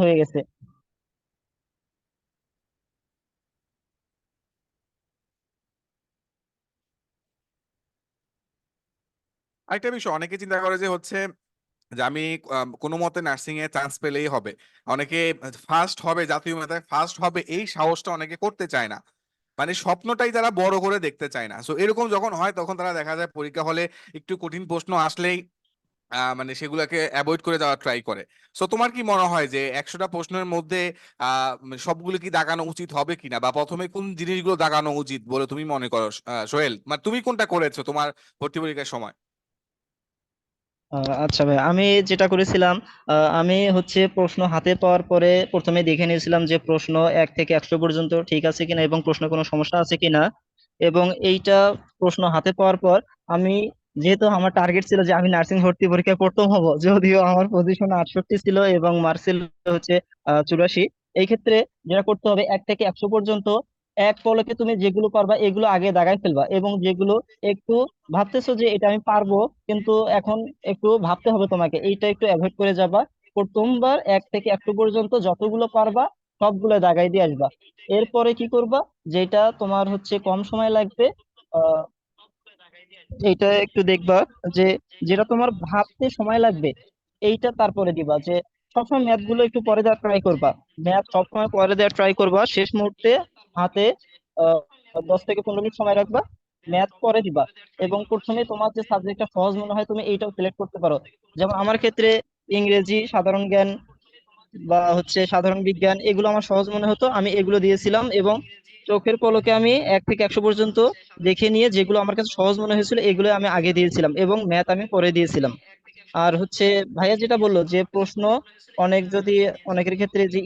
হয়ে গেছে। আরেকটা বিষয়, অনেকে চিন্তা করে যে হচ্ছে যে আমি কোনো মতে নার্সিং এ চান্স পেলেই হবে। অনেকে ফার্স্ট হবে, জাতীয় মেধায় ফার্স্ট হবে এই সাহসটা অনেকে করতে চায় না। মানে স্বপ্নটাই তারা বড় করে দেখতে চায় না। সো এরকম যখন হয়, তখন তারা দেখা যায় পরীক্ষা হলে একটু কঠিন প্রশ্ন আসলেই মানে সেগুলোকে অ্যাভয়েড করে যাওয়ার ট্রাই করে। সো তোমার কি মনে হয় যে একশোটা প্রশ্নের মধ্যে মানে সবগুলো কি দাগানো উচিত হবে কিনা? বা প্রথমে কোন জিনিসগুলো দাগানো উচিত বলে তুমি মনে করো সোহেল? মানে তুমি কোনটা করেছ তোমার ভর্তি পরীক্ষার সময়? আচ্ছা ভাই, আমি যেটা করেছিলাম আমি হচ্ছে প্রশ্ন হাতে পাওয়ার পরে প্রথমে দেখে নিয়েছিলাম যে প্রশ্ন এক থেকে একশো পর্যন্ত ঠিক আছে কিনা এবং প্রশ্ন কোনো সমস্যা আছে কিনা। এবং এইটা প্রশ্ন হাতে পাওয়ার পর আমি যেহেতু আমার টার্গেট ছিল যে আমি নার্সিং ভর্তি পরীক্ষায় প্রথম হব যদিও আমার পজিশন আটষট্টি ছিল এবং মার্কস ছিল হচ্ছে আহ, চুরাশি। এই ক্ষেত্রে যেটা করতে হবে এক থেকে একশো পর্যন্ত এক পলকে তুমি যেগুলো পারবা এগুলো আগে দাগায় ফেলবা এবং যেগুলো একটু ভাবতেছো যে এটা আমি পারব কিন্তু এখন একটু ভাবতে হবে তোমাকে। এইটা একটু অ্যাভয়েড করে যাবা। প্রথমবার এক থেকে একশো পর্যন্ত যতগুলো পারবা সবগুলো দাগাই দিয়ে আসবা। এরপরে কি করবা? যেটা তোমার হচ্ছে কম সময় লাগবে এইটা একটু দেখবা যে যেটা তোমার ভাবতে সময় লাগবে এইটা তারপরে দিবা যে সবসময় ম্যাথগুলো একটু পরে দেওয়ার ট্রাই করবা। ম্যাথ সবসময় পরে দেওয়ার ট্রাই করবা শেষ মুহূর্তে হাতে দশ থেকে পনেরো মিনিট সময় রাখবা ম্যাথ পরে দিবা এবং প্রথমে তোমার যে সাবজেক্টটা সহজ মনে হয় তুমি এইটাও সিলেক্ট করতে পারো। যেমন আমার ক্ষেত্রে ইংরেজি সাধারণ জ্ঞান বা হচ্ছে সাধারণ বিজ্ঞান এগুলো আমার সহজ মনে হতো আমি এগুলো দিয়েছিলাম এবং চোখের পলকে আমি এক থেকে একশো পর্যন্ত দেখে নিয়ে যেগুলো আমার কাছে সহজ মনে হয়েছিল, এগুলো আমি আগে দিয়েছিলাম এবং ম্যাথ আমি পরে দিয়েছিলাম। আর হচ্ছে ভাইয়া যেটা বলল যে প্রশ্ন অনেক যদি অনেকের ক্ষেত্রে যে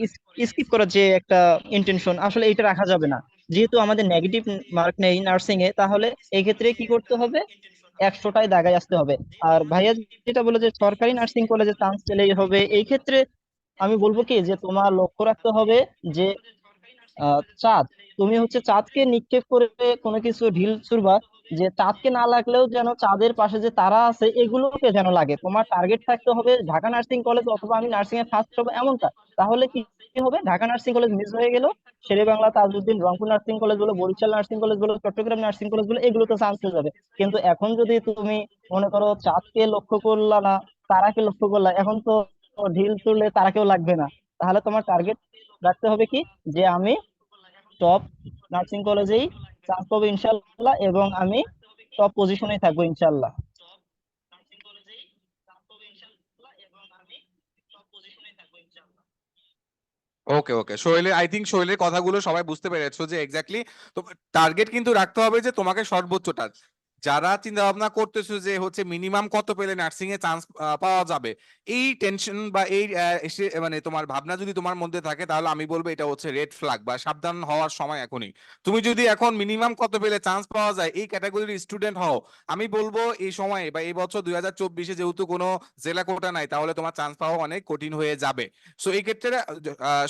স্কিপ করার যে একটা ইন্টেনশন আসলে এটা রাখা যাবে না। যেহেতু আমাদের নেগেটিভ মার্ক নেই নার্সিং এ, তাহলে এই ক্ষেত্রে কি করতে হবে? একশোটায় দাগায় আসতে হবে। আর ভাইয়া যেটা বলল যে সরকারি নার্সিং কলেজে চান্স পেলেই হবে, এই ক্ষেত্রে আমি বলব কি যে তোমার লক্ষ্য রাখতে হবে যে চাঁদ। তুমি হচ্ছে চাঁদকে নিক্ষেপ করে কোনো কিছু ঢিল ছুড়বা যে চাঁদকে না লাগলেও যেন চাঁদের পাশে যে তারা আছে, এগুলোকে যেন লাগে। তোমার টার্গেট থাকতে হবে ঢাকা নার্সিং কলেজ অথবা আমি নার্সিং এ ফার্স্ট হব এমনটা। তাহলে কি হবে? ঢাকা নার্সিং কলেজ মিস হয়ে গেল। শেরে বাংলা তাজউদ্দিন, রংপুর নার্সিং কলেজ বলো, বরিশাল নার্সিং কলেজ বলো, চট্টগ্রাম নার্সিং কলেজ বলো, এগুলোতে চান্স হয়ে যাবে। কিন্তু এখন যদি তুমি মনে করো চাঁদকে লক্ষ্য করলা না, তারাকে লক্ষ্য করলা, এখন তো ঢিল ছুড়লে তারাকেও লাগবে না। তাহলে তোমার টার্গেট রাখতে হবে কি? যে আমি টপ নার্সিং কলেজেই চান্স পাবো ইনশাল্লাহ এবং আমি টপ পজিশনে থাকব ইনশাল্লাহ ওকে ওকে সোহেলের আই থিঙ্ক সোহেলের কথাগুলো সবাই বুঝতে পেরেছ যে এক্স্যাক্টলি তো টার্গেট কিন্তু রাখতে হবে যে তোমাকে সর্বোচ্চ সর্বোচ্চটা। যারা চিন্তা ভাবনা করতেছো যে হচ্ছে মিনিমাম কত পেলে নার্সিং এ চান্স পাওয়া যাবে, এই টেনশন বা এই মানে তোমার ভাবনা যদি তোমার মধ্যে থাকে তাহলে আমি বলব এটা হচ্ছে রেড ফ্ল্যাগ বা সাবধান হওয়ার সময় এখনই। তুমি যদি এখন মিনিমাম কত পেলে চান্স পাওয়া যায় এই ক্যাটাগরির স্টুডেন্ট হও, আমি বলব এই সময়ে বা এই বছর দুই হাজার চব্বিশে যেহেতু কোনো জেলা কোটা নাই তাহলে তোমার চান্স পাওয়া অনেক কঠিন হয়ে যাবে। সো এই ক্ষেত্রে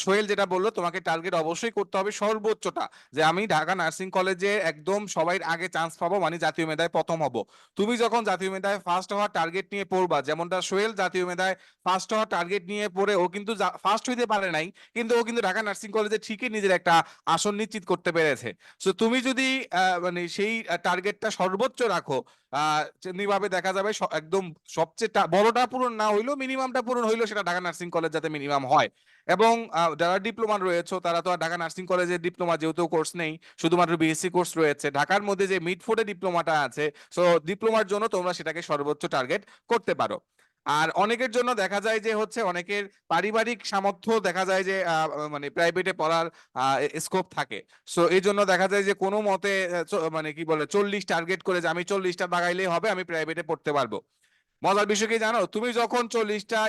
সোহেল যেটা বলল তোমাকে টার্গেট অবশ্যই করতে হবে সর্বোচ্চটা যে আমি ঢাকা নার্সিং কলেজে একদম সবাই আগে চান্স পাবো মানে জাতীয় মেধায় প্রথম হব। তুমি যখন জাতীয় মেধায় ফার্স্ট হওয়ার টার্গেট নিয়ে পড়বা, যেমনটা সোহেল জাতীয় মেধায় ফার্স্ট হওয়ার টার্গেট নিয়ে পড়ে, ও কিন্তু ফার্স্ট হইতে পারে নাই, কিন্তু ও কিন্তু ঢাকা নার্সিং কলেজে ঠিকই নিজের একটা আসন নিশ্চিত করতে পেরেছে। সো তুমি যদি মানে সেই টার্গেটটা সর্বোচ্চ রাখো আহ দেখা যাবে একদম সবচেয়ে বড়টা পূরণ না হইলেও মিনিমামটা পূরণ হইলেও সেটা ঢাকা নার্সিং কলেজ যাতে মিনিমাম হয়। এবং যারা ডিপ্লোমা রয়েছে তারা তো আর ঢাকা নার্সিং কলেজের ডিপ্লোমা যেহেতু কোর্স নেই, শুধুমাত্র বিএসসি কোর্স রয়েছে, ঢাকার মধ্যে যে মিড ফোর্ডে ডিপ্লোমাটা আছে সো ডিপ্লোমার জন্য তোমরা সেটাকে সর্বোচ্চ টার্গেট করতে পারো। আর অনেকের জন্য দেখা যায় যে হচ্ছে অনেকের পারিবারিক সামর্থ্য দেখা যায় যে মানে প্রাইভেটে পড়ার স্কোপ থাকে। সো এই জন্য দেখা যায় যে কোনো মতে মানে কি বলে, চল্লিশ টার্গেট করে যে আমি চল্লিশটা বাগাইলেই হবে, আমি প্রাইভেটে পড়তে পারব। মজার বিষয় কি জানো? তুমি যখন চল্লিশটা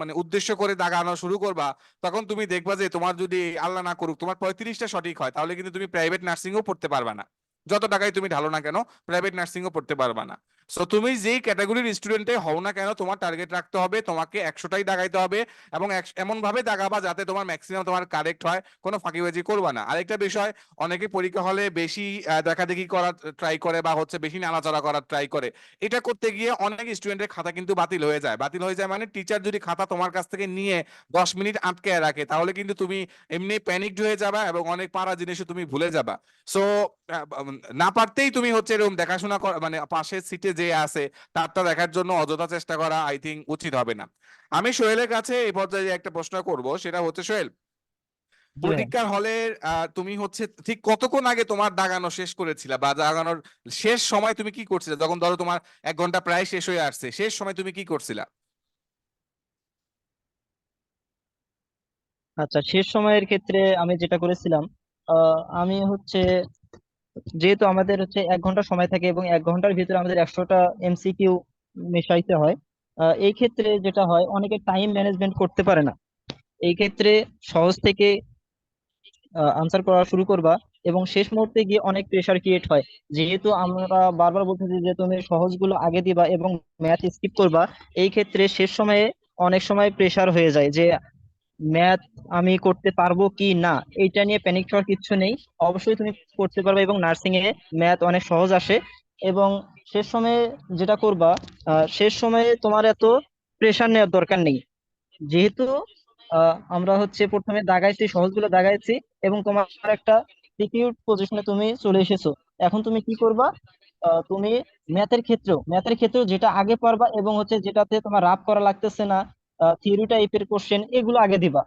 মানে উদ্দেশ্য করে দাগানো শুরু করবা, তখন তুমি দেখবা যে তোমার যদি আল্লাহ না করুক, তোমার পঁয়ত্রিশটা সঠিক হয়, তাহলে কিন্তু তুমি প্রাইভেট নার্সিংও পড়তে পারবে না। যত টাকায় তুমি ঢালো না কেন প্রাইভেট নার্সিংও পড়তে পারবা না। সো তুমি যেই ক্যাটাগরির স্টুডেন্টে হও না কেন, তোমার টার্গেট রাখতে হবে, তোমাকে একশোটাই দাগাইতে হবে এবং এমন ভাবে দাগাবা যাতে তোমার ম্যাক্সিমাম তোমার কারেক্ট হয়, কোনো ফাঁকিবাজি করবা না। আরেকটা বিষয়, অনেকে পরীক্ষা হলে বেশি দেখাদেখি করার ট্রাই করে বা হচ্ছে বেশি নাড়াচাড়া করার ট্রাই করে। এটা করতে গিয়ে অনেক স্টুডেন্টের খাতা কিন্তু বাতিল হয়ে যায়। বাতিল হয়ে যায় মানে টিচার যদি খাতা তোমার কাছ থেকে নিয়ে দশ মিনিট আটকে রাখে, তাহলে কিন্তু তুমি এমনি প্যানিকড হয়ে যাবা এবং অনেক পারা জিনিসও তুমি ভুলে যাবা। সো না পারতেই তুমি হচ্ছে এরকম দেখাশোনা মানে পাশের সিটে যে আছে তারটা দেখার জন্য অযথা চেষ্টা করা আই থিঙ্ক উচিত হবে না। আমি সোহেলের কাছে এই পর্যায়ে একটা প্রশ্ন করব সেটা হচ্ছে সোহেল। পরীক্ষার হলে তুমি হচ্ছে ঠিক কতক্ষণ আগে তোমার দাগানো শেষ করেছিলা বা দাগানোর শেষ সময় তুমি কি করছিলে? যখন ধরো তোমার এক ঘণ্টা প্রায় শেষ হয়ে আসছে শেষ সময় তুমি কি করছিলা? আচ্ছা শেষ সময়ের ক্ষেত্রে আমি যেটা করেছিলাম আহ, আমি হচ্ছে যেহেতু আমাদের হচ্ছে এক ঘণ্টা সময় থাকে এবং এক ঘণ্টার ভিতরে আমাদের একশোটা এমসিকিউ মেশাইতে হয় এই ক্ষেত্রে যেটা হয়, অনেকে টাইম ম্যানেজমেন্ট করতে পারে না। এই ক্ষেত্রে সহজ থেকে আনসার করা শুরু করবা এবং শেষ মুহূর্তে গিয়ে অনেক প্রেসার ক্রিয়েট হয়। যেহেতু আমরা বারবার বলতেছি যে তুমি সহজগুলো আগে দিবা এবং ম্যাথ স্কিপ করবা, এই ক্ষেত্রে শেষ সময়ে অনেক সময় প্রেসার হয়ে যায় যে ম্যাথ আমি করতে পারব কি না, এইটা নিয়ে প্যানিক হওয়ার কিছু নেই। অবশ্যই তুমি করতে পারবে এবং নার্সিং এ ম্যাথ অনেক সহজ আসে। এবং শেষ সময়ে যেটা করবা শেষ সময়ে তোমার এত প্রেশার নেওয়ার দরকার নেই। যেহেতু আমরা হচ্ছে প্রথমে দাগাইছি, সহজগুলো দাগাইছি এবং তোমার একটা সিকিউর পজিশনে তুমি চলে এসেছ। এখন তুমি কি করবা তুমি ম্যাথের ক্ষেত্রেও ম্যাথের ক্ষেত্রেও যেটা আগে পারবা এবং হচ্ছে যেটাতে তোমার রাফ করা লাগতেছে না থিওরি টাইপের কোশ্চেন এগুলো আগে দিবা।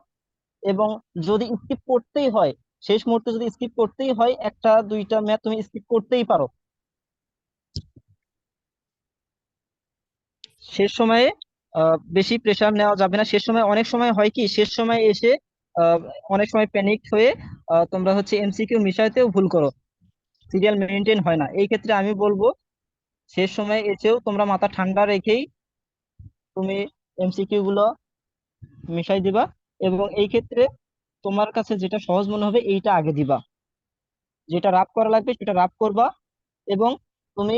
এবং যদি স্কিপ করতেই হয়, শেষ মুহূর্তে যদি স্কিপ করতেই হয়, একটা, দুইটা ম্যাথ তুমি স্কিপ করতেই পারো। শেষ সময়ে বেশি প্রেসার নেওয়া যাবে না। শেষ সময় অনেক সময় হয় কি, শেষ সময় এসে অনেক সময় প্যানিক হয়ে তোমরা হচ্ছে এমসিকিউ মিশাইতেও ভুল করো। সিরিয়াল মেনটেন হয় না। এই ক্ষেত্রে আমি বলব, শেষ সময় এসেও তোমরা মাথা ঠান্ডা রেখেই তুমি এমসিকিউ গুলো মিশাই দিবা এবং এই ক্ষেত্রে তোমার কাছে যেটা সহজ মনে হবে এইটা আগে দিবা। যেটা রাফ করা লাগবে সেটা রাফ করবা এবং তুমি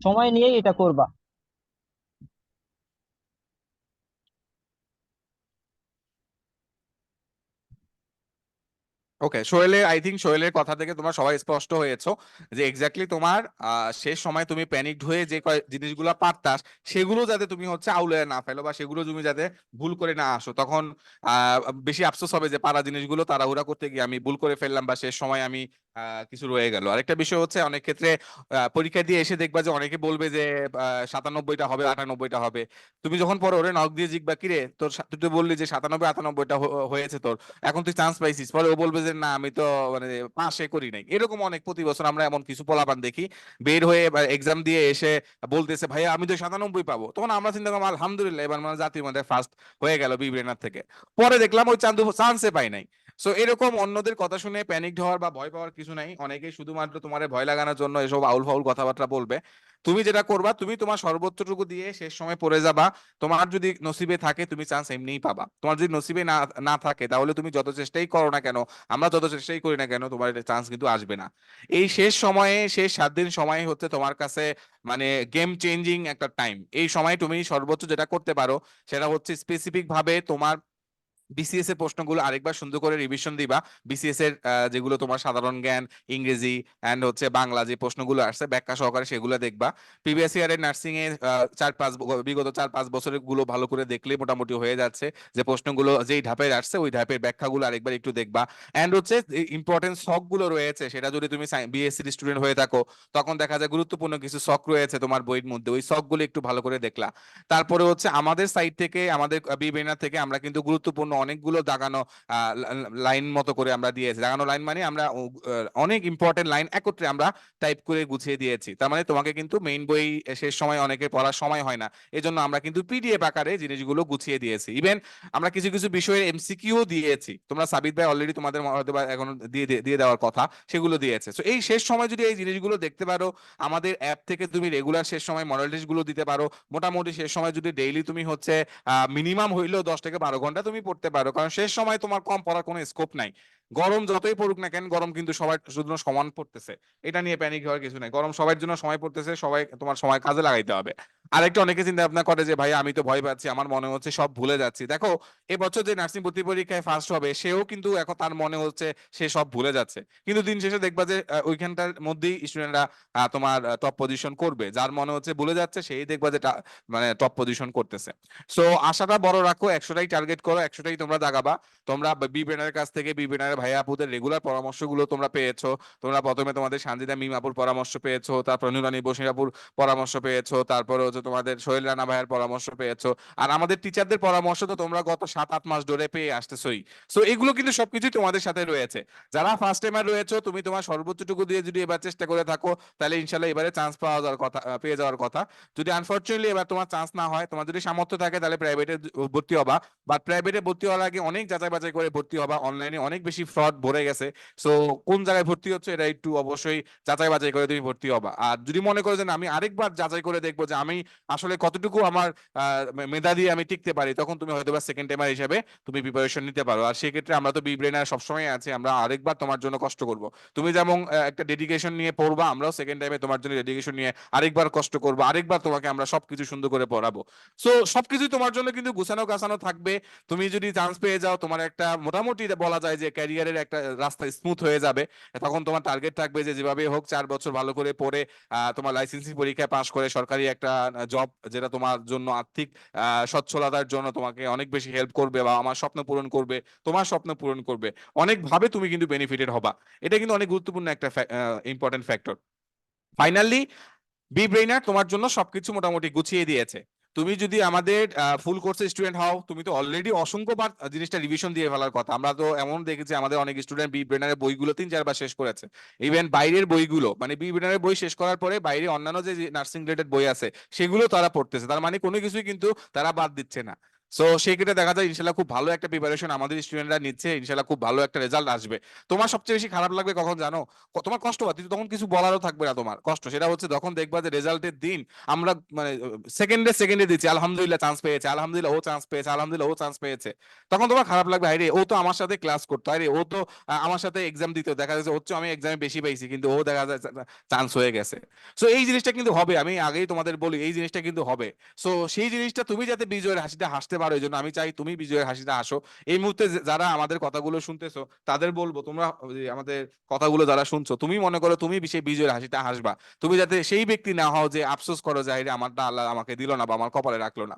সময় নিয়ে এটা করবা। ওকে সোহেলের আই থিঙ্ক সোহেলের কথা থেকে তোমার সবাই স্পষ্ট হয়েছো যে এক্স্যাক্টলি তোমার শেষ সময় তুমি প্যানিকড হয়ে যে জিনিসগুলো পারতাস, সেগুলো যাতে তুমি হচ্ছে আউলে না ফেলো বা সেগুলো তুমি যাতে ভুল করে না আসো। তখন বেশি আফসোস হবে যে পারা জিনিসগুলো তাড়াহুড়া করতে গিয়ে আমি ভুল করে ফেললাম বা শেষ সময় আমি কিছু রয়ে গেল। আরেকটা বিষয় হচ্ছে অনেক ক্ষেত্রে পরীক্ষা দিয়ে এসে দেখবা যে অনেকে বলবে যে সাতানব্বইটা হবে, আটানব্বইটা হবে। তুমি যখন পরে ওরে নক দিয়ে জিগবা, কিরে তোর তুই তো বললি যে সাতানব্বই, আটানব্বইটা হয়েছে তোর, এখন তুই চান্স পাইছিস। পরে ও বলবে যে না, আমি তো মানে পাশে করি নাই। এরকম অনেক প্রতি বছর আমরা এমন কিছু পোলাপান দেখি। বের হয়ে এক্সাম দিয়ে এসে বলতেছে, ভাইয়া, আমি তো সাতানব্বই পাবো। তখন আমরা চিন্তা করলাম, আলহামদুলিল্লাহ, এবার মানে জাতির মধ্যে ফার্স্ট হয়ে গেল বি থেকে। পরে দেখলাম ওই চান্দু চান্সে পাই নাই। সো এরকম অন্যদের কথা শুনে প্যানিক হওয়ার বা ভয় পাওয়ার কিছু নাই। অনেকেই শুধুমাত্র তোমার ভয় লাগানোর জন্য এসব আউল ফাউল কথাবার্তা বলবে। তুমি যেটা করবা, তুমি তোমার সর্বোচ্চটুকু দিয়ে শেষ সময় পড়ে যাবা। তোমার যদি নসিবে থাকে, তুমি চান্স এমনিই পাবা। তোমার যদি নসিবে না না থাকে, তাহলে তুমি যত চেষ্টাই করো না কেন, আমরা যত চেষ্টাই করি না কেন, তোমার চান্স কিন্তু আসবে না। এই শেষ সময়ে, শেষ সাত দিন সময় হচ্ছে তোমার কাছে মানে গেম চেঞ্জিং একটা টাইম এই সময় তুমি সর্বোচ্চ যেটা করতে পারো, সেটা হচ্ছে স্পেসিফিক ভাবে তোমার বিসিএস এর প্রশ্নগুলো আরেকবার সুন্দর করে রিভিশন দিবা। বিসিএস এর যেগুলো তোমার সাধারণ জ্ঞান ইংরেজি এন্ড হচ্ছে বাংলা যে প্রশ্নগুলো আসছে ব্যাখ্যা সহকারে সেগুলো দেখবা। প্রিভিয়াস ইয়ারের নার্সিং আহ, চার পাঁচ বিগত চার পাঁচ বছরেরগুলো ভালো করে দেখলে মোটামুটি হয়ে যাচ্ছে যে প্রশ্নগুলো যেই ধাপের আসছে ওই ধাপের ব্যাখ্যাগুলো আরেকবার একটু দেখবা। এন্ড হচ্ছে ইম্পর্টেন্ট শখগুলো রয়েছে সেটা যদি তুমি বিএসসি স্টুডেন্ট হয়ে থাকো তখন দেখা যায় গুরুত্বপূর্ণ কিছু শখ রয়েছে তোমার বইয়ের মধ্যে ওই শখগুলো একটু ভালো করে দেখলা। তারপরে হচ্ছে আমাদের সাইড থেকে আমাদের বি ব্রেনার থেকে আমরা কিন্তু গুরুত্বপূর্ণ অনেকগুলো দাগানো লাইন মতো করে আমরা দিয়েছি। দাগানো লাইন মানে আমরা অনেক ইম্পর্টেন্ট লাইন একত্রে আমরা টাইপ করে গুছিয়ে দিয়েছি। তার মানে তোমাকে কিন্তু মেইন বই শেষ সময় অনেকে পড়ার সময় হয় না। এজন্য আমরা কিন্তু পিডিএফ আকারে জিনিসগুলো গুছিয়ে দিয়েছি। ইভেন আমরা কিছু কিছু বিষয়ের এমসিকিউ দিয়েছি। তোমরা সাবিত ভাই অলরেডি তোমাদের এখন দিয়ে, দিয়ে- দিয়ে দেওয়ার কথা, সেগুলো দিয়েছে। তো এই শেষ সময় যদি এই জিনিসগুলো দেখতে পারো, আমাদের অ্যাপ থেকে তুমি রেগুলার শেষ সময় মডেল টেস্টগুলো দিতে পারো। মোটামুটি শেষ সময় যদি ডেইলি তুমি হচ্ছে মিনিমাম হইলেও দশ থেকে বারো ঘণ্টা তুমি পড়তে পারো, কারণ শেষ সময় তোমার কম পড়ার কোনো স্কোপ নাই। গরম যতই পড়ুক না কেন, গরম কিন্তু সবার জন্য সমান পড়তেছে। এটা নিয়ে প্যানিক হওয়ার কিছু নাই। গরম সবার জন্য সময় পড়তেছে, সবাই তোমার সময় কাজে লাগাইতে হবে। আরেকটা অনেকে চিন্তা ভাবনা করে যে, ভাই, আমি তো ভয় পাচ্ছি, আমার মনে হচ্ছে সব ভুলে যাচ্ছি। দেখো, এবছর যে নার্সিং ভর্তি পরীক্ষায় ফার্স্ট হবে, সেও কিন্তু এখন তার মনে হচ্ছে সে সব ভুলে যাচ্ছে। কিন্তু দিন শেষে দেখবা যে ওইখানটার মধ্যেই স্টুডেন্টরা তোমার টপ পজিশন করবে। যার মনে হচ্ছে ভুলে যাচ্ছে, সেই দেখবা যে মানে টপ পজিশন করতেছে। সো আশাটা বড় রাখো, একশোটাই টার্গেট করো, একশোটাই তোমরা দাগাবা তোমরা বি ব্রেনারের কাছ থেকে বি ব্রেনারের ভাইয়া আপুদের রেগুলার পরামর্শগুলো তোমরা পেয়েছ। তোমরা প্রথমে তোমাদের শান্তিদা মিমাপুর পরামর্শ পেয়েছ, তারপর নুরানি বসিরাপুর পরামর্শ পেয়েছ, তারপরে হচ্ছে তোমাদের সোহেল রানা ভাইয়ের পরামর্শ পেয়েছ। আর আমাদের টিচারদের পরামর্শ তো তোমরা গত সাত আট মাস ধরে পেয়ে আসতেছই। সো এগুলো কিন্তু সবকিছুই তোমাদের সাথে রয়েছে। যারা ফার্স্ট টাইমার রয়েছে, তুমি তোমার সর্বোচ্চটুকু দিয়ে যদি এবার চেষ্টা করে থাকো, তাহলে ইনশাল্লাহ এবারে চান্স পাওয়া যাওয়ার কথা পেয়ে যাওয়ার কথা। যদি আনফরচুনেটলি এবার তোমার চান্স না হয়, তোমার যদি সামর্থ্য থাকে, তাহলে প্রাইভেটে ভর্তি হবা। বাট প্রাইভেটে ভর্তি হওয়ার আগে অনেক যাচাই বাছাই করে ভর্তি হবা। অনলাইনে অনেক বেশি ফ্রড ভরে গেছে। সো কোন জায়গায় ভর্তি হচ্ছে, এটা একটু অবশ্যই যাচাই বাছাই করে তুমি ভর্তি হবা। আর যদি মনে করো যে আমি আরেকবার যাচাই করে দেখব যে আমি আসলে কতটুকু আমার মেধা দিয়ে আমি টিকতে পারি, তখন তুমি হয়তো বা সেকেন্ড টাইমার হিসেবে তুমি প্রিপারেশন নিতে পারো। আর সেক্ষেত্রে আমরা তো বি ব্রেনার সবসময় আছে, আমরা আরেকবার তোমার জন্য কষ্ট করব। তুমি যেমন একটা ডেডিকেশন নিয়ে পড়বা, আমরাও সেকেন্ড টাইমে তোমার জন্য ডেডিকেশন নিয়ে আরেকবার কষ্ট করব, আরেকবার তোমাকে আমরা সবকিছু সুন্দর করে পড়াবো। সো সবকিছু তোমার জন্য কিন্তু গুছানো গাছানো থাকবে। তুমি যদি চান্স পেয়ে যাও, তোমার একটা মোটামুটি বলা যায় যে ক্যারিয়ারের একটা রাস্তা স্মুথ হয়ে যাবে। তখন তোমার টার্গেট থাকবে যে যেভাবে হোক, চার বছর ভালো করে পড়ে তোমার লাইসেন্সিং পরীক্ষায় পাশ করে সরকারি একটা জব যেটা তোমার জন্য আর্থিক সচ্ছলতার জন্য তোমাকে অনেক বেশি হেল্প করবে বা আমার স্বপ্ন পূরণ করবে, তোমার স্বপ্ন পূরণ করবে। অনেকভাবে তুমি কিন্তু বেনিফিটেড হবা। এটা কিন্তু অনেক গুরুত্বপূর্ণ একটা important factor finally be brainer তোমার জন্য সবকিছু মোটামুটি গুছিয়ে দিয়েছে। তুমি যদি আমাদের ফুল কোর্সের স্টুডেন্ট হও, তুমি তো অলরেডি অসংখ্যবার জিনিসটা রিভিশন দিয়ে ফেলার কথা। আমরা তো এমন দেখেছি, আমাদের অনেক স্টুডেন্ট বি ব্রেনারের বইগুলো তিন চারবার শেষ করেছে। ইভেন বাইরের বইগুলো মানে বি ব্রেনারের বই শেষ করার পরে বাইরে অন্যান্য যে নার্সিং রিলেটেড বই আছে, সেগুলো তারা পড়তেছে। তার মানে কোনো কিছুই কিন্তু তারা বাদ দিচ্ছে না। সো সেই ক্ষেত্রে দেখা যায় ইনশাল্লাহ খুব ভালো একটা প্রিপারেশন আমাদের স্টুডেন্টরা নিচ্ছে, ইনশাল্লাহ খুব ভালো একটা রেজাল্ট আসবে। তোমার সবচেয়ে বেশি খারাপ লাগবে কখন জানো? তোমার কষ্ট হয় তখন কিছু বলারও থাকবে না তোমার কষ্ট। সেটা হচ্ছে যখন দেখবা যে রেজাল্টের দিন আমরা মানে সেকেন্ডে সেকেন্ডে দিচ্ছি, আলহামদুলিল্লাহ চান্স পেয়েছে, আলহামদুলিল্লাহ, ও চান্স পেয়েছে, আলহামদুলিল্লাহ, ও চান্স পেয়েছে। তখন তোমার খারাপ লাগবে আরে ও তো আমার সাথে ক্লাস করতো আরে ও তো আমার সাথে এক্সাম দিত। দেখা যাচ্ছে, হচ্ছে আমি এক্সামে বেশি পাইছি, কিন্তু ও দেখা যায় চান্স হয়ে গেছে। সো এই জিনিসটা কিন্তু হবে, আমি আগেই তোমাদের বলি, এই জিনিসটা কিন্তু হবে। সো সেই জিনিসটা তুমি যাতে বিজয়ের হাসিটা হাসতে পারো এই জন্য আমি চাই তুমি বিজয়ের হাসিটা আসো। এই মুহূর্তে যারা আমাদের কথাগুলো শুনতেছো তাদের বলব তোমরা আমাদের কথাগুলো যারা শুনছো তুমি মনে করো তুমি সেই বিজয়ের হাসিটা হাসবা। তুমি যাতে সেই ব্যক্তি না হও যে আফসোস করো যে "হায়রে, আমারটা আল্লাহ আমাকে দিল না বা আমার কপালে রাখল না।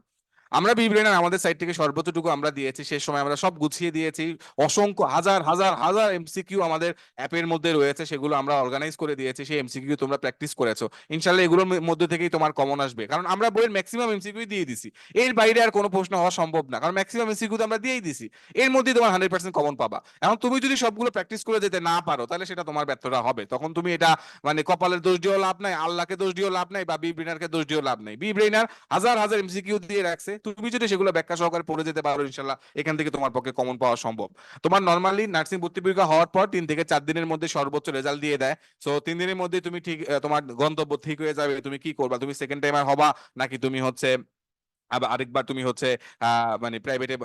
আমরা বিব্রেনার আমাদের সাইড থেকে সর্বোচ্চটুকু আমরা দিয়েছি। শেষ সময় আমরা সব গুছিয়ে দিয়েছি। অসংখ্য, হাজার হাজার হাজার এমসিকিউ আমাদের অ্যাপের মধ্যে রয়েছে, সেগুলো আমরা অর্গানাইজ করে দিয়েছি। সেই এমসিকিউ তোমরা প্র্যাকটিস করেছ। ইনশাল্লাহ এগুলোর মধ্যে থেকেই তোমার কমন আসবে। কারণ আমরা বইয়ের ম্যাক্সিমাম এমসিকিউ দিয়ে দিছি। এর বাইরে আর কোনো প্রশ্ন হওয়া সম্ভব না। কারণ ম্যাক্সিমাম এমসিকিউ তো আমরা দিয়েই দিছি। এর মধ্যে তোমার হান্ড্রেড পার্সেন্ট কমন পাবা। এখন তুমি যদি সবগুলো প্র্যাকটিস করে যেতে না পারো, তাহলে সেটা তোমার ব্যর্থতা হবে। তখন তুমি এটা মানে কপালের দোষ দিয়েও লাভ নাই, আল্লাহকে দোষ দিয়েও লাভ নাই বা বি ব্রেনারকে দোষ দিয়েও লাভ নাই। বি ব্রেনার হাজার হাজার এমসিকিউ দিয়ে রাখছে। তুমি যদি সেগুলো ব্যাখ্যা সহকারে পড়ে যেতে পারো, ইনশাল্লাহ এখান থেকে তোমার পক্ষে কমন পাওয়া সম্ভব। তোমার নর্মালি নার্সিং ভর্তি পরীক্ষা হওয়ার পর তিন থেকে চার দিনের মধ্যে সর্বোচ্চ রেজাল্ট দিয়ে দেয়। সো তিন দিনের মধ্যে তুমি ঠিক তোমার গন্তব্য ঠিক হয়ে যাবে, তুমি কি করবা? তুমি সেকেন্ড টাইমার হবা নাকি তুমি হচ্ছে, আবার আরেকবার তুমি হচ্ছে মানে প্রাইভেটে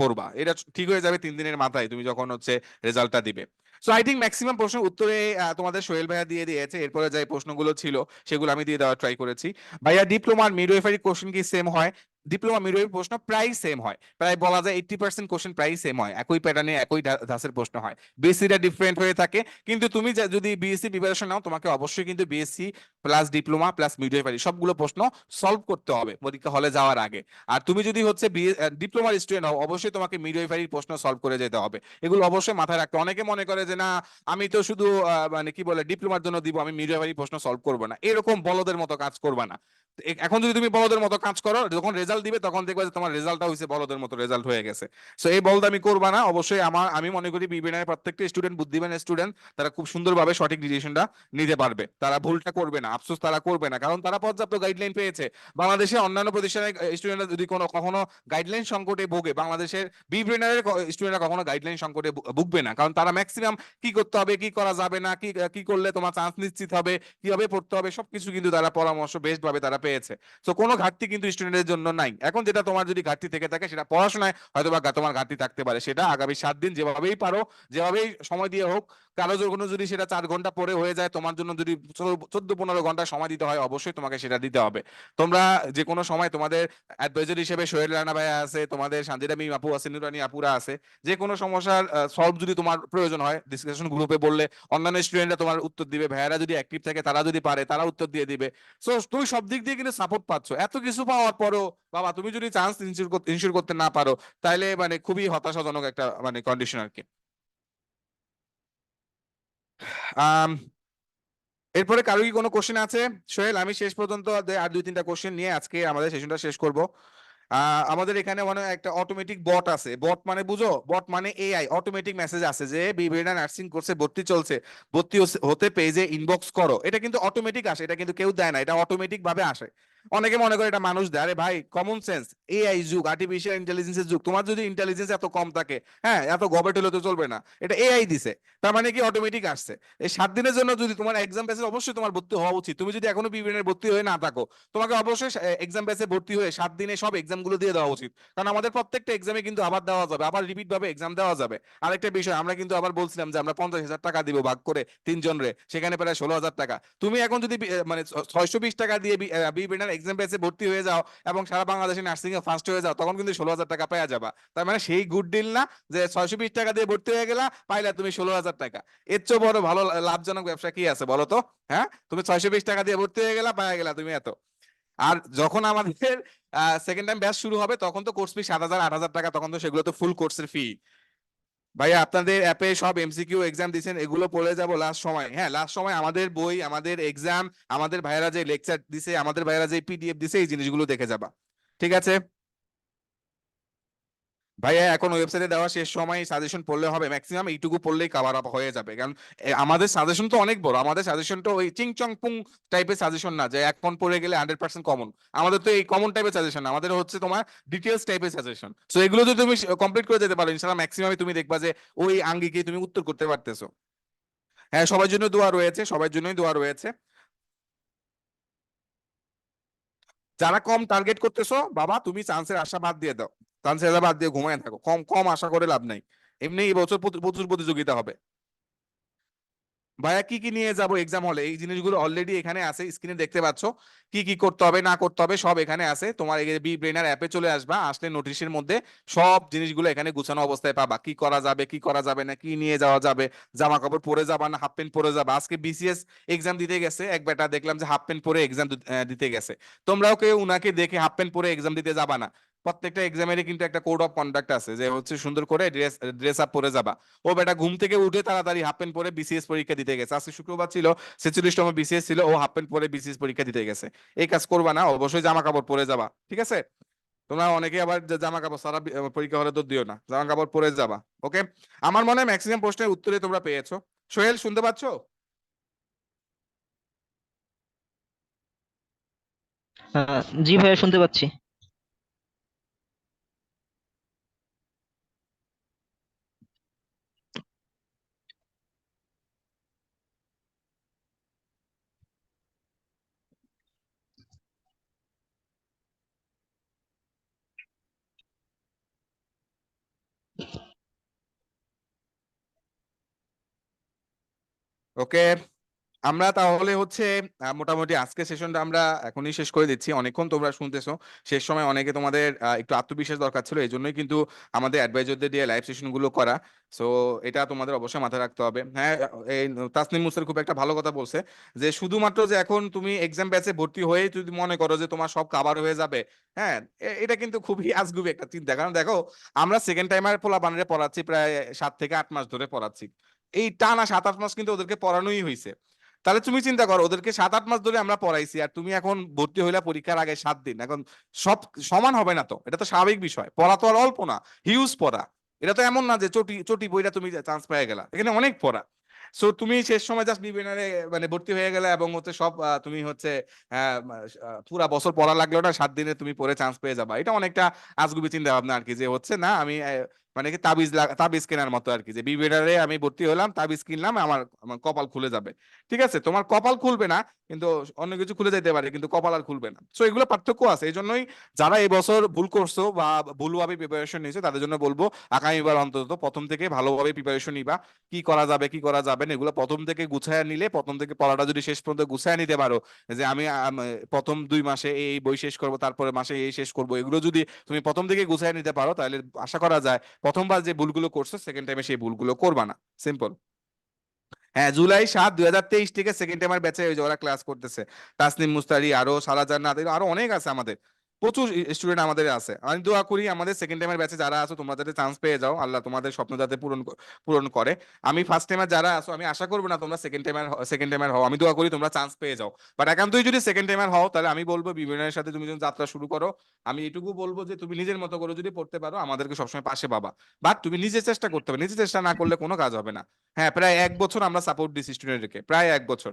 পড়বা? এটা ঠিক হয়ে যাবে তিন দিনের মাথায়, তুমি যখন হচ্ছে রেজাল্টটা দিবে। সো আই থিঙ্ক ম্যাক্সিমাম প্রশ্ন উত্তরে তোমাদের সোহেল ভাইয়া দিয়ে দিয়েছে, এরপরে যে প্রশ্নগুলো ছিল সেগুলো আমি দিয়ে দেওয়ার ট্রাই করেছি। ভাইয়া ডিপ্লোমার মিডওয়েফারি কোশ্চেন কি সেম হয়? ডিপ্লোমা মিডওয়েফ প্রশ্ন প্রায় সেম হয়। প্রায় বলা যায় এইটটি পার্সেন্ট কোশ্চেন প্রায় সেম হয়। একই প্যাটার্নে একই ধা- ধাঁচের প্রশ্ন হয়। বিএসসিটা ডিফারেন্ট হয়ে থাকে। কিন্তু তুমি যদি বিএসসি প্রিপারেশন নাও, তোমাকে অবশ্যই কিন্তু B Sc plus diploma plus midwifery সবগুলো প্রশ্ন সলভ করতে হবে পরীক্ষা হলে যাওয়ার আগে। আর তুমি যদি হচ্ছে ডিপ্লোমার স্টুডেন্ট হও, অবশ্যই তোমাকে মিডওয়েফারির প্রশ্ন সলভ করে যেতে হবে। এগুলো অবশ্যই মাথায় রাখতে অনেকে মনে করে যে, না, আমি তো শুধু মানে কি বলে ডিপ্লোমার জন্য দিব, আমি মিডওয়েফারি প্রশ্ন সলভ করব না। এরকম বলদের মতো কাজ করবা না। এখন যদি তুমি বলদের মতো কাজ করো, যখন রেজাল্ট দিবে, তখন দেখবে যে তোমার রেজাল্টটা হয়েছে বলদের মতো রেজাল্ট হয়ে গেছে। সো এই বলদ আমি করবা না। অবশ্যই আমার, আমি মনে করি বিবিএনের প্রত্যেকটা স্টুডেন্ট বুদ্ধিমান স্টুডেন্ট তারা খুব সুন্দরভাবে সঠিক ডিসিশনটা নিতে পারবে। তারা ভুলটা করবে না, আফসোস তারা করবে না। কারণ তারা পর্যাপ্ত গাইডলাইন পেয়েছে। বাংলাদেশে অন্যান্য প্রতিষ্ঠানের স্টুডেন্টরা যদি কোনো, কখনো গাইডলাইন সংকটে ভোগে, বাংলাদেশের বিব্রেনারের স্টুডেন্টরা কখনো গাইডলাইন সংকটে ভুগবে না। কারণ তারা ম্যাক্সিমাম কি করতে হবে, কি করা যাবে না, কি কি করলে তোমার চান্স নিশ্চিত হবে, কীভাবে পড়তে হবে, সবকিছু কিন্তু তারা পরামর্শ বেস্ট ভাবে তারা পেয়েছে। তো কোনো ঘাটতি কিন্তু স্টুডেন্টের জন্য নাই। নাই। এখন যেটা তোমার যদি ঘাটতি থেকে থাকে সেটা পড়াশোনায় হয়তো বা তোমার ঘাটতি থাকতে পারে। সেটা আগামী সাত দিন যেভাবেই পারো, যেভাবেই সময় দিয়ে হোক, কারও কোনো যদি সেটা চার ঘণ্টা পরে হয়ে যায়, তোমার জন্য যদি চোদ্দ পনেরো ঘণ্টা সময় দিতে হয়, অবশ্যই তোমাকে সেটা দিতে হবে। তোমরা যে কোনো সময় তোমাদের অ্যাডভাইজার হিসেবে সোহেল রানা ভাই আছে, তোমাদের সানজিদা আপু আছে, নুরানি আপুরা আছে, যে কোনো সমস্যার সলভ যদি তোমার প্রয়োজন হয় ডিসকাশন গ্রুপে বললে, অন্যান্য স্টুডেন্টরা তোমার উত্তর দিবে, ভাইয়ারা যদি অ্যাক্টিভ থাকে, তারা যদি পারে, তারা উত্তর দিয়ে দিবে। সো তুমি সব দিক দিয়ে কিন্তু সাপোর্ট পাচ্ছ। এত কিছু পাওয়ার পরও বাবা, তুমি যদি চান্স ইনশিওর করতে না পারো তাহলে মানে খুবই হতাশাজনক একটা মানে কন্ডিশন আর কি এরপরে কারও কি কোনো কোশ্চেন আছে? সোহেল, আমি শেষ পর্যন্ত আর দুই, তিনটা কোশ্চেন নিয়ে আজকে আমাদের সেশনটা শেষ করব। আমাদের এখানে মানে একটা অটোমেটিক বট আছে। বট মানে বুঝো? বট মানে এআই অটোমেটিক মেসেজ আছে যে বিভিন্ন নার্সিং কোর্সে ভর্তি চলছে। ভর্তি হতে পেজে ইনবক্স করো। এটা কিন্তু অটোমেটিক আসে, এটা কিন্তু কেউ দেয় না, এটা অটোমেটিক ভাবে আসে। অনেকে মনে করে এটা মানুষ দেয়। আরে ভাই কমন সেন্স এআই যুগ আর্টিফিশিয়াল ইন্টেলিজেন্সের যুগ। তোমার যদি ইন্টেলিজেন্স এত কম থাকে হ্যাঁ এত গবেট হলে তো চলবে না। এটা এআই দিছে। তার মানে কি অটোমেটিক আসছে। এই সাত দিনের জন্য যদি তোমার এক্সাম বেসে অবশ্যই তোমার ভর্তি হওয়া উচিত। তুমি যদি এখনও বিভিন্ন ভর্তি হয়ে না থাকো, তোমাকে অবশ্যই এক্সাম বেসে ভর্তি হয়ে সাত দিনে সব এক্সামগুলো দিয়ে দেওয়া উচিত। কারণ আমাদের প্রত্যেকটা এক্সামে কিন্তু আবার দেওয়া যাবে, আবার রিপিট ভাবে এক্সাম দেওয়া যাবে। আরেকটা বিষয়, আমরা কিন্তু আবার বলছিলাম যে আমরা পঞ্চাশ হাজার টাকা দিব ভাগ করে তিনজন রে, সেখানে প্রায় ষোলো হাজার টাকা। তুমি এখন যদি মানে ছয়শো বিশ টাকা দিয়ে বিভিন্ন এক্সাম বেসে ভর্তি হয়ে যাও এবং সারা বাংলাদেশে নার্সিং এ ফার্স্ট হয়ে যাও, তখন কিন্তু ষোলো হাজার টাকা পাওয়া যাবা। তার মানে সেই গুড ডিল না যে ছয়শো বিশ টাকা দিয়ে ভর্তি হয়ে গেলা, পাইলা তুমি ষোলো হাজার টাকা। এর চেয়ে বড় ভালো লাভজনক ব্যবসা কি আছে বলো তো? হ্যাঁ? তুমি ছয়শো বিশ টাকা দিয়ে ভর্তি হয়ে গেলা পাওয়া গেলা তুমি এত। আর যখন আমাদের সেকেন্ড টাইম ব্যাচ শুরু হবে, তখন তো কোর্স ফি সাত হাজার, আট হাজার টাকা, তখন তো সেগুলো তো ফুল কোর্সের ফি ভাইয়া আপনাদের অ্যাপে সব এমসিকিউ এক্সাম দিচ্ছেন এগুলো পড়ে যাব লাস্ট সময়। হ্যাঁ লাস্ট সময় আমাদের বই, আমাদের এক্সাম আমাদের ভাইয়েরা যে লেকচার দিছে, আমাদের ভাইয়েরা যে পিডিএফ দিছে, এই জিনিসগুলো দেখে যাবা। ঠিক আছে? ভাইয়া, এখন ওয়েবসাইটে দেওয়া শেষ সময় সাজেশন পড়লে হবে। ম্যাক্সিমাম এইটুকু পড়লেই কভার আপ হয়ে যাবে। কারণ আমাদের সাজেশন তো অনেক বড়। আমাদের সাজেশন তো ওই চিং চং পুং টাইপের সাজেশন না, যে এক ফোন পড়ে গেলে হান্ড্রেড পার্সেন্ট কমন আমাদের তো এই কমন টাইপের সাজেশন না। আমাদের হচ্ছে তোমার ডিটেলস টাইপের সাজেশন সো এগুলো যদি তুমি কমপ্লিট করে যেতে পারো, ইনশাআল্লাহ ম্যাক্সিমামে তুমি দেখবা যে ওই আঙ্গিকে তুমি উত্তর করতে পারতেছো। হ্যাঁ সবার জন্য দোয়া রয়েছে, সবার জন্যই দোয়া রয়েছে। যারা কম টার্গেট করতেছো, বাবা, তুমি চান্সের আশা বাদ দিয়ে দাও। চান্সের আশা বাদ দিয়ে ঘুমায় থাকো। কম কম আশা করে লাভ নাই। এমনি এই বছর প্রচুর প্রতিযোগিতা হবে। ভাইয়া, কি কি নিয়ে যাব এক্সাম হলে এই জিনিসগুলো অলরেডি এখানে আছে স্ক্রিনে দেখতে পাচ্ছ। কি কি করতে হবে, না করতে হবে, সব এখানে আছে। তোমার এই বি ব্রেনার অ্যাপে চলে আসবা, আসলে নোটিশের মধ্যে সব জিনিসগুলো এখানে গুছানো অবস্থায় পাবা। কি করা যাবে, কি করা যাবে না, কি নিয়ে যাওয়া যাবে জামা কাপড় পরে যাবা না হাফ প্যান্ট পরে যাবা? আজকে বিসিএস এক্সাম দিতে গেছে, এক বেটা দেখলাম যে হাফ প্যান্ট পরে এক্সাম দিতে গেছে। তোমরাও কেউ উনাকে দেখে হাফ প্যান্ট পরে এক্সাম দিতে যাবা না। প্রত্যেকটা এক্সামেরই কিন্তু একটা কোড অফ কন্ডাক্ট আছে যে হচ্ছে সুন্দর করে ড্রেস ড্রেস আপ পরে যাবা। ও বেটা ঘুম থেকে উঠে তাড়াতাড়ি হাফ প্যান্ট পরে বিসিএস পরীক্ষা দিতে গেছে। আজকে শুক্রবার ছিল, ছেচল্লিশতম বিসিএস ছিল, ও হাফ প্যান্ট পরে বিসিএস পরীক্ষা দিতে গেছে। এই কাজ করবা না, অবশ্যই জামা কাপড় পরে যাবা, ঠিক আছে? তোমরা অনেকে আবার জামা কাপড় সারা পরীক্ষা হলে তো দিও না জামা কাপড় পরে যাবা ওকে আমার মনে হয় ম্যাক্সিমাম প্রশ্নের উত্তরে তোমরা পেয়েছ। সোহেল, শুনতে পাচ্ছ? জি ভাইয়া, শুনতে পাচ্ছি। ওকে, আমরা তাহলে হচ্ছে মোটামুটি আজকে সেশনটা আমরা এখনই শেষ করে দিচ্ছি। অনেকক্ষণ তোমরা শুনতেছো। শেষ সময় অনেকে তোমাদের একটু আত্মবিশ্বাস দরকার ছিল এই জন্যই কিন্তু আমাদের অ্যাডভাইজারদের দিয়ে লাইভ সেশনগুলো করা। সো এটা তোমাদের অবশ্যই মাথায় রাখতে হবে। হ্যাঁ এই তাসনিম মুসের খুব একটা ভালো কথা বলছে যে, শুধুমাত্র যে এখন তুমি এক্সাম ব্যাচে ভর্তি হয়ে যদি মনে করো যে তোমার সব কাবার হয়ে যাবে হ্যাঁ এটা কিন্তু খুবই আজগুবি একটা চিন্তা। কারণ দেখো, আমরা সেকেন্ড টাইমার পোলা বানারে পড়াচ্ছি প্রায় সাত থেকে আট মাস ধরে পড়াচ্ছি। এই টানা সাত আট মাস কিন্তু ওদেরকে পড়ানোই হয়েছে তাহলে তুমি চিন্তা করো, ওদেরকে সাত আট মাস ধরে আমরা পড়াইছি আর তুমি এখন ভর্তি হইলা পরীক্ষার আগে সাত দিন। এখন সব সমান হবে না তো? এটা তো স্বাভাবিক বিষয়। পড়া তো আর অল্প না হিউজ পড়া। এটা তো এমন না যে চটি চটি বইটা তুমি চান্স পেয়ে গেলা। এখানে অনেক পড়া। সো তুমি শেষ সময় জাস্ট বিবিনারে মানে ভর্তি হয়ে গেলে এবং হচ্ছে সব তুমি হচ্ছে পুরা বছর পড়া লাগল না, সাত দিনে তুমি পড়ে চান্স পেয়ে যাবা। এটা অনেকটা আজগুবি চিন্তা ভাবনা আর কি যে হচ্ছে না, আমি মানে কি তাবিজ তাবিজ কেনার মতো আর কি। যে বিবিএডারে আমি ভর্তি হলাম, তাবিজ কিনলাম, আমার আমার কপাল খুলে যাবে। ঠিক আছে? তোমার কপাল খুলবে না, কিন্তু অন্য কিছু খুলে যেতে পারে, কিন্তু কপাল আর খুলবে না। সো এগুলো পার্থক্য আছে। এই জন্যই যারা এই বছর ভুল করছ বা ভুলভাবে প্রিপারেশন নিয়েছো, তাদের জন্য বলব আগামীবার অন্তত প্রথম থেকে ভালোভাবে প্রিপারেশন নিবা। কি করা যাবে, কি করা যাবে না, এগুলো প্রথম থেকে গুছায় নিলে, প্রথম থেকে পড়াটা যদি শেষ পর্যন্ত গুছায় নিতে পারো, যে আমি প্রথম দুই মাসে এই বই শেষ করব, তারপরে মাসে এই শেষ করব, এগুলো যদি তুমি প্রথম থেকে গুছায় নিতে পারো, তাহলে আশা করা যায় প্রথমবার যে ভুলগুলো করছ সেকেন্ড টাইমে সেই ভুলগুলো করবা না। সিম্পল হ্যাঁ জুলাই সাত দুই হাজার তেইশ থেকে সেকেন্ড টাইমের ব্যাচে ওই যে ওরা ক্লাস করতেছে। তাসনিম মুস্তারি, আরও সারাজান আরও অনেক আছে আমাদের। প্রচুর স্টুডেন্ট আমাদের আছে। আমি দোয়া করি আমাদের সেকেন্ড টাইমের ব্যাচে যারা আছো, তোমরা যাতে চান্স পেয়ে যাও। আল্লাহ তোমাদের স্বপ্ন যাতে পূরণ পূরণ করে। আমি ফার্স্ট টাইমার যারা আছো, আমি আশা করব না তোমরা সেকেন্ড টাইমার সেকেন্ড টাইমার হও। আমি দোয়া করি তোমরা চান্স পেয়ে যাও। বাট একান্তই যদি সেকেন্ড টাইমার হও, তাহলে আমি বলব বিবেনের সাথে তুমি যদি যাত্রা শুরু করো, আমি এটুকু বলব যে তুমি নিজের মতো করে যদি পড়তে পারো, আমাদেরকে সবসময় পাশে পাবা। বাট তুমি নিজে চেষ্টা করতে হবে। নিজে চেষ্টা না করলে কোনো কাজ হবে না। হ্যাঁ প্রায় এক বছর আমরা সাপোর্ট দিছি স্টুডেন্টকে প্রায় এক বছর।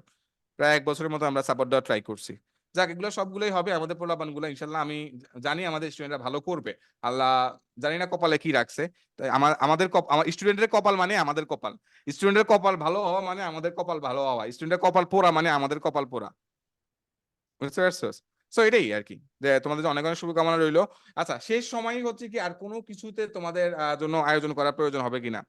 প্রায় এক বছরের মতো আমরা সাপোর্ট দেওয়া ট্রাই করছি। যাক, এগুলো সবগুলোই হবে, আমাদের পোলাপানগুলো ইনশাল্লাহ আমি জানি আমাদের স্টুডেন্টরা ভালো করবে। আল্লাহ জানি না কপালে কি রাখছে। তাই আমার, আমাদের আমার স্টুডেন্টের কপাল মানে আমাদের কপাল। স্টুডেন্টের কপাল ভালো হওয়া মানে আমাদের কপাল ভালো হওয়া। স্টুডেন্টের কপাল পোড়া মানে আমাদের কপাল পোড়া। সো এটাই আর কি। যে তোমাদের অনেক অনেক শুভকামনা রইল। আচ্ছা শেষ সময় হচ্ছে কি আর কোনো কিছুতে তোমাদের জন্য আয়োজন করার প্রয়োজন হবে কিনা?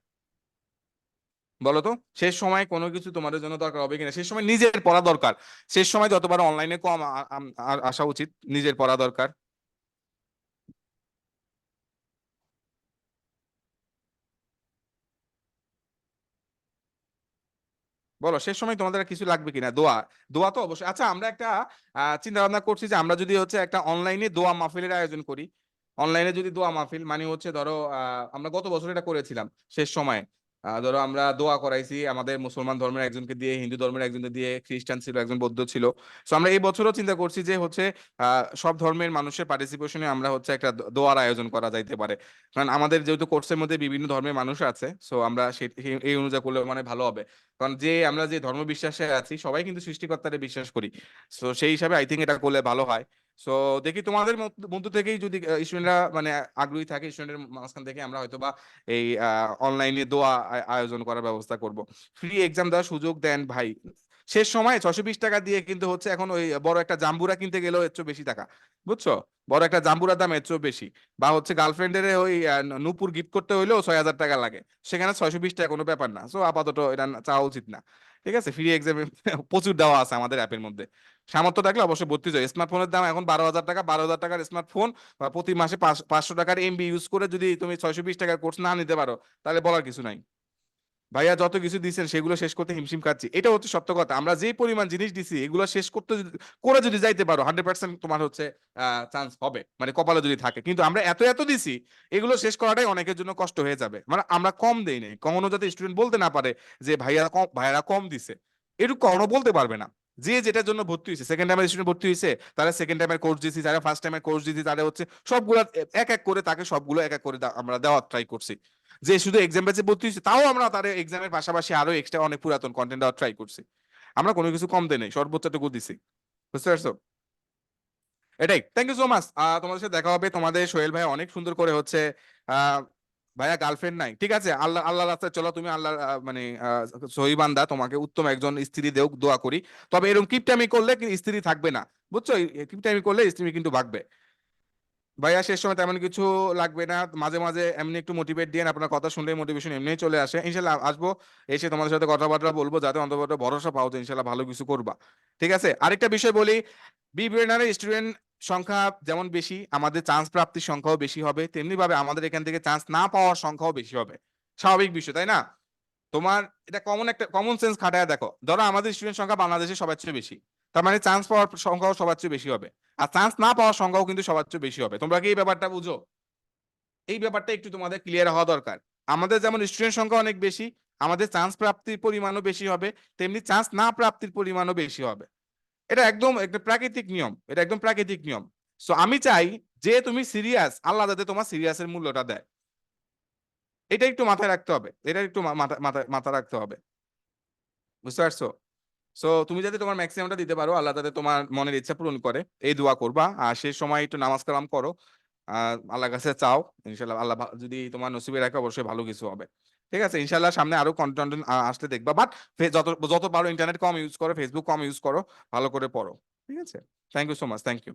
বলো তো শেষ সময় কোনো কিছু তোমাদের জন্য দরকার হবে কিনা? শেষ সময় নিজের পড়া দরকার। শেষ সময় যতবার অনলাইনে কম আসা উচিত, নিজের পড়া দরকার। বলো শেষ সময় তোমাদের কিছু লাগবে কিনা? দোয়া। দোয়া তো অবশ্যই। আচ্ছা আমরা একটা চিন্তা ভাবনা করছি যে আমরা যদি হচ্ছে একটা অনলাইনে দোয়া মাহফিলের আয়োজন করি। অনলাইনে যদি দোয়া মাহফিল মানে হচ্ছে ধরো আমরা গত বছর এটা করেছিলাম, শেষ সময়ে। ধরো আমরা দোয়া করাইছি, আমাদের মুসলমান ধর্মের একজনকে দিয়ে, হিন্দু ধর্মের একজনকে দিয়ে, খ্রিস্টান ছিল, একজন বৌদ্ধ ছিল। তো আমরা এই বছরও চিন্তা করছি যে হচ্ছে সব ধর্মের মানুষের পার্টিসিপেশনে আমরা হচ্ছে একটা দোয়ার আয়োজন করা যাইতে পারে। কারণ আমাদের যেহেতু কোর্সের মধ্যে বিভিন্ন ধর্মের মানুষ আছে সো আমরা সে- এই অনুযায়ী করলে মানে ভালো হবে। কারণ যে আমরা যে ধর্ম বিশ্বাসে আছি, সবাই কিন্তু সৃষ্টিকর্তারে বিশ্বাস করি। সো সেই হিসাবে আই থিঙ্ক এটা করলে ভালো হয়। সো দেখি তোমাদের মধ্য- থেকেই যদি স্টুডেন্টরা মানে আগ্রহী থাকে স্টুডেন্টের মাঝখান থেকে আমরা হয়তো বা এই অনলাইনে দোয়া আয়োজন করার ব্যবস্থা করব। ফ্রি এক্সাম দেওয়ার সুযোগ দেন ভাই। শেষ সময় ছশো বিশ টাকা দিয়ে কিন্তু হচ্ছে এখন ওই বড় একটা জাম্বুরা কিনতে গেলেও এর চেয়েও বেশি টাকা, বুঝছ? বড় একটা জাম্বুরার দাম এর চেয়েও বেশি। বা হচ্ছে গার্লফ্রেন্ডের ওই নূপুর গিফট করতে হইলেও ছয় হাজার টাকা লাগে। সেখানে ছয়শো বিশ টাকা কোনো ব্যাপার না। সো আপাতত এটা চাওয়া উচিত না। ঠিক আছে? ফ্রি এক্সামে প্রচুর দেওয়া আছে আমাদের অ্যাপের মধ্যে। সামর্থ্য থাকলে অবশ্যই ভর্তি যায় স্মার্টফোনের দাম এখন বারো হাজার টাকা, বারো হাজার টাকার স্মার্টফোন, বা প্রতি মাসে পাঁচশো টাকার এমবি ইউজ করে যদি তুমি ছয়শো বিশ টাকার কোর্স না নিতে পারো, তাহলে বলার কিছু নাই। ভাইয়া যত কিছু দিচ্ছেন সেগুলো শেষ করতে হিমশিম খাচ্ছি। এটা হচ্ছে সত্য কথা। আমরা যে পরিমাণ জিনিস দিছি, এগুলো শেষ করতে করে যদি যাইতে পারো হান্ড্রেড পার্সেন্ট তোমার হচ্ছে চান্স হবে। মানে কপালে যদি থাকে। কিন্তু আমরা এত এত দিছি, এগুলো শেষ করাটাই অনেকের জন্য কষ্ট হয়ে যাবে। মানে আমরা কম দেই নাই। কখনো যাতে স্টুডেন্ট বলতে না পারে যে, ভাইয়া কম ভাইয়ারা কম দিছে। এটুকু কখনো বলতে পারবে না। যে যেটার জন্য ভর্তি হয়েছে সেকেন্ড টাইমের স্টুডেন্ট ভর্তি হয়েছে, তারা সেকেন্ড টাইমের কোর্স দিছি যারা ফার্স্ট টাইমের কোর্স দিছি তারা হচ্ছে সবগুলো এক এক করে তাকে সবগুলো এক এক করে আমরা দেওয়ার ট্রাই করছি। যে শুধু এক্সাম ব্যাচে ভর্তি হয়েছে, তাও আমরা তার এক্সামের পাশাপাশি আরও এক্সট্রা অনেক পুরাতন কন্টেন্ট দেওয়ার ট্রাই করছি। আমরা কোনো কিছু কম দেই নাই, সর্বোচ্চটুকু দিছি। বুঝতে পারছ? এটাই। থ্যাংক ইউ সো মাচ তোমাদের সাথে দেখা হবে। তোমাদের সোহেল ভাই অনেক সুন্দর করে হচ্ছে ভাইয়া গার্লফ্রেন্ড নাই। ঠিক আছে? আল্লাহ আল্লাহ রাস্তায় চলো, তুমি আল্লাহ মানে সহিবান্দা সহি তোমাকে উত্তম একজন স্ত্রী দেও দোয়া করি। তবে এরকম কিপটামি করলে স্ত্রী থাকবে না? বুঝছ? কিপটামি করলে স্ত্রী কিন্তু ভাগবে। ভাইয়া, শেষ সময় তেমন কিছু লাগবে না। মাঝে মাঝে এমনি একটু মোটিভেট দিয়ে আপনার কথা শুনলে মোটিভেশন এমনিই চলে আসে। ইনশাল্লাহ আসব, এসে তোমাদের সাথে কথাবার্তা বলব, যাতে অন্তত ভরসা পাও যে ইনশাল্লাহ ভালো কিছু করবা। ঠিক আছে? আরেকটা বিষয় বলি বি ব্রেনারের স্টুডেন্ট সংখ্যা যেমন বেশি, আমাদের চান্স প্রাপ্তির সংখ্যাও বেশি হবে। তেমনি ভাবে আমাদের এখান থেকে চান্স না পাওয়ার সংখ্যাও বেশি হবে। স্বাভাবিক বিষয়, তাই না? তোমার এটা কমন একটা কমন সেন্স খাটায় দেখো। ধরো আমাদের স্টুডেন্ট সংখ্যা বাংলাদেশে সবার চেয়ে বেশি। তার মানে চান্স পাওয়ার সংখ্যাও সবার চেয়ে বেশি হবে। আর চান্স না পাওয়ার সংখ্যাও কিন্তু সবার চেয়ে বেশি হবে। তোমরা কি এই ব্যাপারটা বুঝো? এই ব্যাপারটা একটু তোমাদের ক্লিয়ার হওয়া দরকার। আমাদের যেমন স্টুডেন্ট সংখ্যা অনেক বেশি, আমাদের চান্স প্রাপ্তির পরিমাণও বেশি হবে, তেমনি চান্স না প্রাপ্তির পরিমাণও বেশি হবে। এটা একদম একটা প্রাকৃতিক নিয়ম, এটা একদম প্রাকৃতিক নিয়ম। সো আমি চাই যে তুমি সিরিয়াস আল্লাহ যাতে তোমার সিরিয়াসের মূল্যটা দেয়। এটা একটু মাথায় রাখতে হবে, এটা একটু মাথায় মাথা রাখতে হবে। বুঝতে পারছ? সো তুমি যাতে তোমার ম্যাক্সিমামটা দিতে পারো, আল্লাহ তাতে তোমার মনের ইচ্ছা পূরণ করে। এই দোয়া করবা। আর সেই সময় একটু নামাজ কালাম করো। আল্লাহ কাছে চাও ইনশাল্লাহ আল্লাহ যদি তোমার নসিবে রাখে, অবশ্যই ভালো কিছু হবে। ঠিক আছে? ইনশাল্লাহ সামনে আরও কন্টেন্ট আসতে দেখবা। বাট যত যত পারো ইন্টারনেট কম ইউজ করো ফেসবুক কম ইউজ করো, ভালো করে পড়ো। ঠিক আছে? Thank you so much thank you